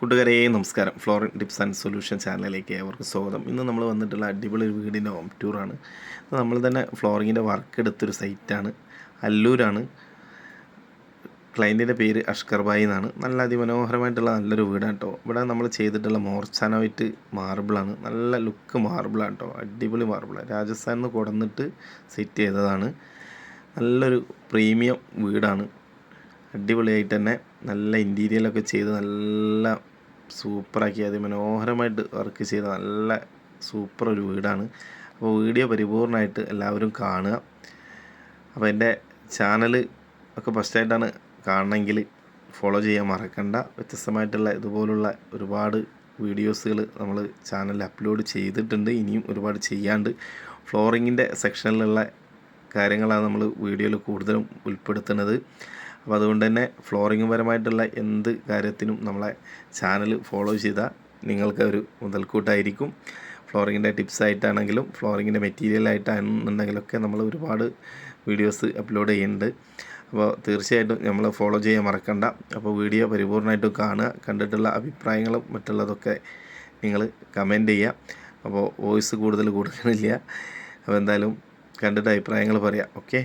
കൂട്ടുകാരെ നമസ്കാരം. Florin tips and solution ചാനലിലേക്ക് അവർക്ക് സ്വാഗതം. ഇന്ന് നമ്മൾ വന്നിട്ടുള്ള അടിപൊളി ഒരു വീടിന്റെ ഹോം ടൂറാണ് നമ്മൾ തന്നെ ഫ്ലോറിങ്ങിന്റെ വർക്ക് എടുത്തൊരു സൈറ്റാണ് അല്ലൂരാണ്. ക്ലയന്റിന്റെ പേര് അഷ്കർ ബായി എന്നാണ്. നല്ല അതിമനോഹരമായിട്ടുള്ള നല്ലൊരു വീടാണ് കേട്ടോ. ഇവിടെ നമ്മൾ ചെയ്തിട്ടുള്ള മോർച്ചാനോയിറ്റ് മാർബിളാണ് നല്ല ലുക്ക് മാർബിളാണ് കേട്ടോ. അടിപൊളി മാർബിളാണ് രാജസ്ഥാനിൽ നിന്ന് കൊടന്നിട്ട് സെറ്റ് ചെയ്തതാണ്. നല്ലൊരു പ്രീമിയം വീടാണ്. അടിപൊളിയായിട്ട് തന്നെ നല്ല ഇന്റീരിയലൊക്കെ ചെയ്ത് നല്ല സൂപ്പറാക്കി അതിമനോഹരമായിട്ട് വർക്ക് ചെയ്ത നല്ല സൂപ്പർ ഒരു വീടാണ്. അപ്പോൾ വീഡിയോ പരിപൂർണമായിട്ട് എല്ലാവരും കാണുക. അപ്പോൾ എന്റെ ചാനൽ ഒക്കെ ഫസ്റ്റായിട്ടാണ് കാണണമെങ്കിൽ ഫോളോ ചെയ്യാൻ മറക്കണ്ട. വ്യത്യസ്തമായിട്ടുള്ള ഇതുപോലുള്ള ഒരുപാട് വീഡിയോസുകൾ നമ്മൾ ചാനലിൽ അപ്ലോഡ് ചെയ്തിട്ടുണ്ട്. ഇനിയും ഒരുപാട് ചെയ്യാണ്ട് ഫ്ലോറിങ്ങിന്റെ സെക്ഷനിലുള്ള കാര്യങ്ങളാണ് നമ്മൾ വീഡിയോയിൽ കൂടുതലും ഉൾപ്പെടുത്തുന്നത്. അപ്പോൾ അതുകൊണ്ട് തന്നെ ഫ്ലോറിംഗ് പരമായിട്ടുള്ള എന്ത് കാര്യത്തിനും നമ്മളെ ചാനൽ ഫോളോ ചെയ്താൽ നിങ്ങൾക്ക് ഒരു മുതൽക്കൂട്ടായിരിക്കും. ഫ്ലോറിങ്ങിന്റെ ടിപ്സ് ആയിട്ടാണെങ്കിലും ഫ്ലോറിങ്ങിന്റെ മെറ്റീരിയൽ ആയിട്ടാണെന്നുണ്ടെങ്കിലൊക്കെ നമ്മൾ ഒരുപാട് വീഡിയോസ് അപ്ലോഡ് ചെയ്യുന്നുണ്ട് അപ്പോൾ തീർച്ചയായിട്ടും നമ്മൾ ഫോളോ ചെയ്യാൻ മറക്കണ്ട. അപ്പോൾ വീഡിയോ പരിപൂർണമായിട്ടും കാണുക കണ്ടിട്ടുള്ള അഭിപ്രായങ്ങളും മറ്റുള്ളതൊക്കെ നിങ്ങൾ കമന്റ് ചെയ്യുക. അപ്പോൾ വോയിസ് കൂടുതൽ കൊടുക്കണില്ല. അപ്പോൾ എന്തായാലും കണ്ടിട്ട് അഭിപ്രായങ്ങൾ പറയാം. ഓക്കെ